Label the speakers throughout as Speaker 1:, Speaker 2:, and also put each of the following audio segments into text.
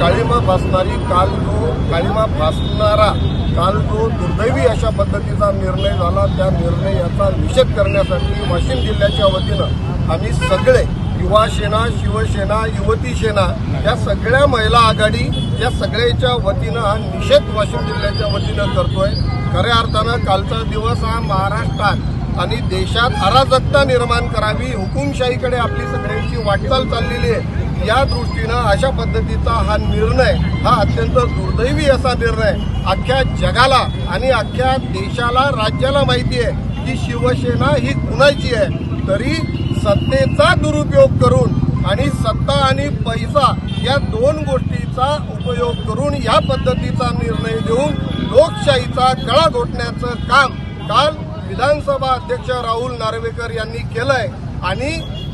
Speaker 1: काळीमा फासणारी काल जो काळीमा फासणारा काल जो दुर्दैवी अशा पद्धतीचा निर्णय झाला. त्या निर्णयाचा निषेध करण्यासाठी वाशिम जिल्ह्याच्या वतीनं आम्ही सगळे युवा सेना शिवसेना युवती सेना या सगळ्या महिला आघाडी या सगळ्याच्या वतीनं हा निषेध वाशिम जिल्ह्याच्या वतीनं करतोय. खऱ्या अर्थानं कालचा दिवस हा महाराष्ट्रात आणि देशात अराजकता निर्माण करावी हुकुमशाहीकडे आपली सगळ्यांची वाटचाल चाललेली आहे. या दृष्टीनं अशा पद्धतीचा हा निर्णय हा अत्यंत दुर्दैवी असा निर्णय अख्ख्या जगाला आणि अख्ख्या देशाला राज्याला माहिती आहे की शिवसेना ही कुणाची आहे? तरी सत्तेचा दुरुपयोग करून आणि सत्ता आणि पैसा या दोन गोष्टीचा उपयोग करून या पद्धतीचा निर्णय देऊन लोकशाहीचा गळा घोटण्याचं काम काल विधानसभा अध्यक्ष राहुल नार्वेकर यांनी केलंय. आणि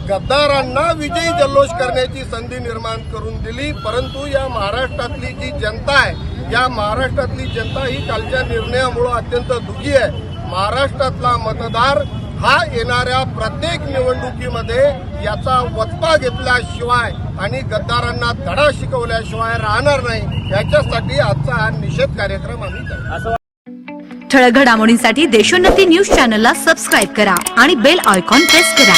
Speaker 1: गद्दारांना विजयी जल्लोष करण्याची संधी निर्माण करून दिली परंतु या महाराष्ट्रातली जी जनता आहे या महाराष्ट्रातली जनता ही कालच्या निर्णयामुळं अत्यंत दुखी आहे. महाराष्ट्रातला मतदार हा येणाऱ्या प्रत्येक निवडणुकीमध्ये याचा वचपा घेतल्याशिवाय आणि गद्दारांना धडा शिकवल्याशिवाय राहणार नाही याच्यासाठी आजचा हा निषेध कार्यक्रम आम्ही करतो.
Speaker 2: ठळक घडामोडींसाठी देशोन्नती न्यूज चॅनलला सबस्क्राईब करा आणि बेल आयकॉन प्रेस करा.